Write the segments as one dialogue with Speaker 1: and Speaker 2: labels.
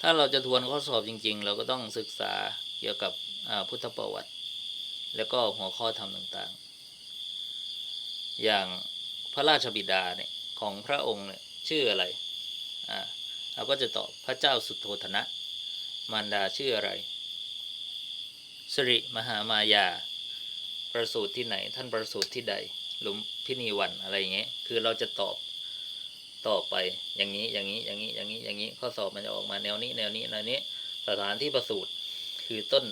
Speaker 1: ถ้าเราจะทวนข้อสอบจริง ๆ เราก็ต้องศึกษาเกี่ยวกับพุทธประวัติ แล้วก็หัวข้อธรรมต่างๆ อย่างพระราชบิดาเนี่ยของพระองค์เนี่ยชื่ออะไรอ่าเราก็จะตอบพระเจ้าสุโธธนะ มารดาชื่ออะไรสิริมหามายา ประสูติที่ไหน ท่านประสูติที่ใด หลุมพินีวันอะไรอย่างเงี้ยคือเราจะตอบ ต่อไปอย่างนี้อย่างนี้อย่างนี้อย่างนี้อย่างนี้ข้อสอบมันจะออกมาแนวนี้แนวนี้แนวนี้สถานที่ประสูติคือต้น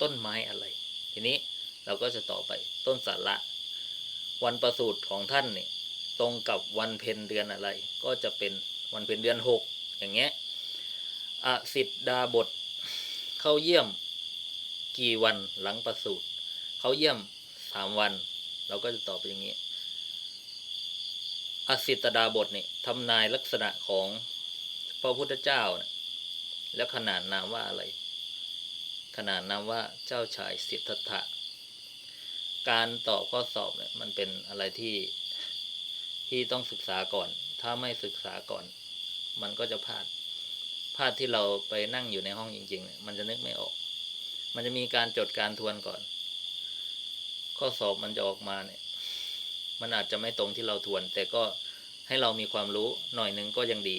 Speaker 1: ต้นไม้อะไร ทีนี้เราก็จะต่อไปต้นสาระวันประสูติของท่านเนี่ยตรงกับวันเพ็ญเดือนอะไร ก็จะเป็นวันเพ็ญเดือนหกอย่างเงี้ยอสิทธดาบทเข้าเยี่ยมกี่วันหลังประสูติเขาเยี่ยมสามวัน เราก็จะตอบไปอย่างนี้ อสิตดาบทนี่ทำนายลักษณะของพระพุทธเจ้านะแล้วขนานนามว่าอะไร ขนานนามว่าเจ้าชายสิทธัตถะ การตอบข้อสอบเนี่ยมันเป็นอะไรที่ที่ต้องศึกษาก่อน ถ้าไม่ศึกษาก่อน มันก็จะพลาดพลาดที่เราไปนั่งอยู่ในห้องจริงๆเนี่ยมันจะนึกไม่ออก มันจะมีการจดการทวนก่อน ข้อสอบมันจะออกมาเนี่ย มันอาจจะไม่ตรงที่เราทวน แต่ก็ ให้เรามีความรู้หน่อยหนึงก็ยังดี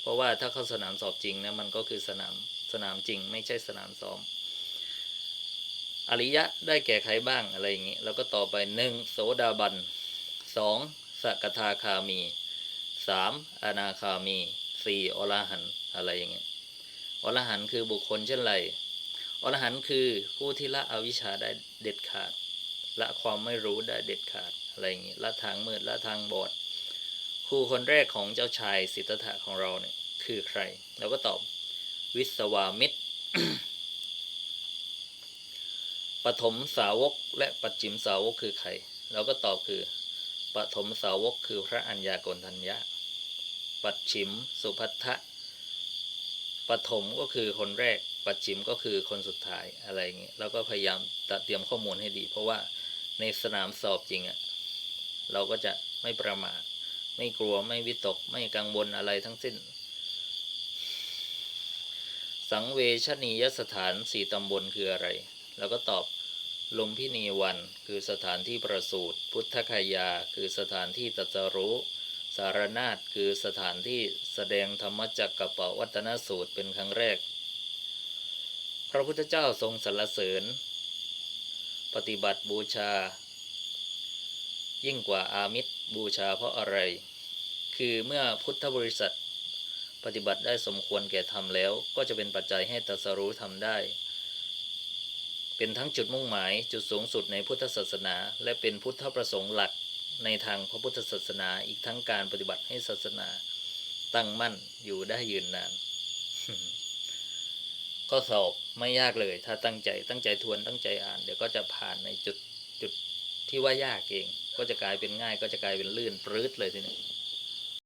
Speaker 1: เพราะว่าถ้าเข้าสนามสอบจริงนะมันก็คือสนามสนามจริง ไม่ใช่สนามซ้อม อริยะได้แก่ใครบ้างอะไรอย่างนี้แล้วก็ต่อไปหนึ่งโสดาบันสองสกทาคามีสามอนาคามีสี่อรหันอะไรอย่างเงี้ยอรหันคือบุคคลเช่นไรอรหันคือผู้ที่ละอวิชชาได้เด็ดขาด ละความไม่รู้ได้เด็ดขาดอะไรอย่างนี้ละทางมืดละทางบอด รูคนแรกของเจ้าชายสิทธัตถะของเราเนี่ยคือใคร เราก็ตอบวิศวามิตร ปฐมสาวกและปัจฉิมสาวกคือใคร เราก็ตอบคือปฐมสาวกคือพระอัญญากณทัญญะ ปัจฉิมสุพัทธะปฐมก็คือคนแรก ปัจฉิมก็คือคนสุดท้ายอะไรอย่างนี้ยเราก็พยายามตเตรียมข้อมูลให้ดี เพราะว่าในสนามสอบจริงอะ่ะ เราก็จะไม่ประมาท ไม่กลัวไม่วิตกไม่กังวลอะไรทั้งสิ้น สังเวชนียสถานสี่ตำบลคืออะไรเราก็ตอบลุมพินีวันคือสถานที่ประสูติพุทธคยา คือสถานที่ตรัสรู้ สารนาฏคือสถานที่แสดงธรรมจักกับปวัตนสูตรเป็นครั้งแรก พระพุทธเจ้าทรงสรรเสริญ ปฏิบัติบูชา ยิ่งกว่าอามิตร บูชาเพราะอะไร คือเมื่อพุทธบริษัทปฏิบัติได้สมควรแก่ธรรมแล้ว ก็จะเป็นปัจจัยให้ตัสรู้ทำได้ เป็นทั้งจุดมุ่งหมายจุดสูงสุดในพุทธศาสนา และเป็นพุทธประสงค์หลักในทางพระพุทธศาสนาอีกทั้งการปฏิบัติให้ศาสนา ตั้งมั่นอยู่ได้ยืนนาน ก็สอบไม่ยากเลย ถ้าตั้งใจตั้งใจทวนตั้งใจอ่าน เดี๋ยวก็จะผ่านในจุดจุด ที่ว่ายากเอง ก็จะกลายเป็นง่าย ก็จะกลายเป็นลื่นปรื้ดเลยทีนี้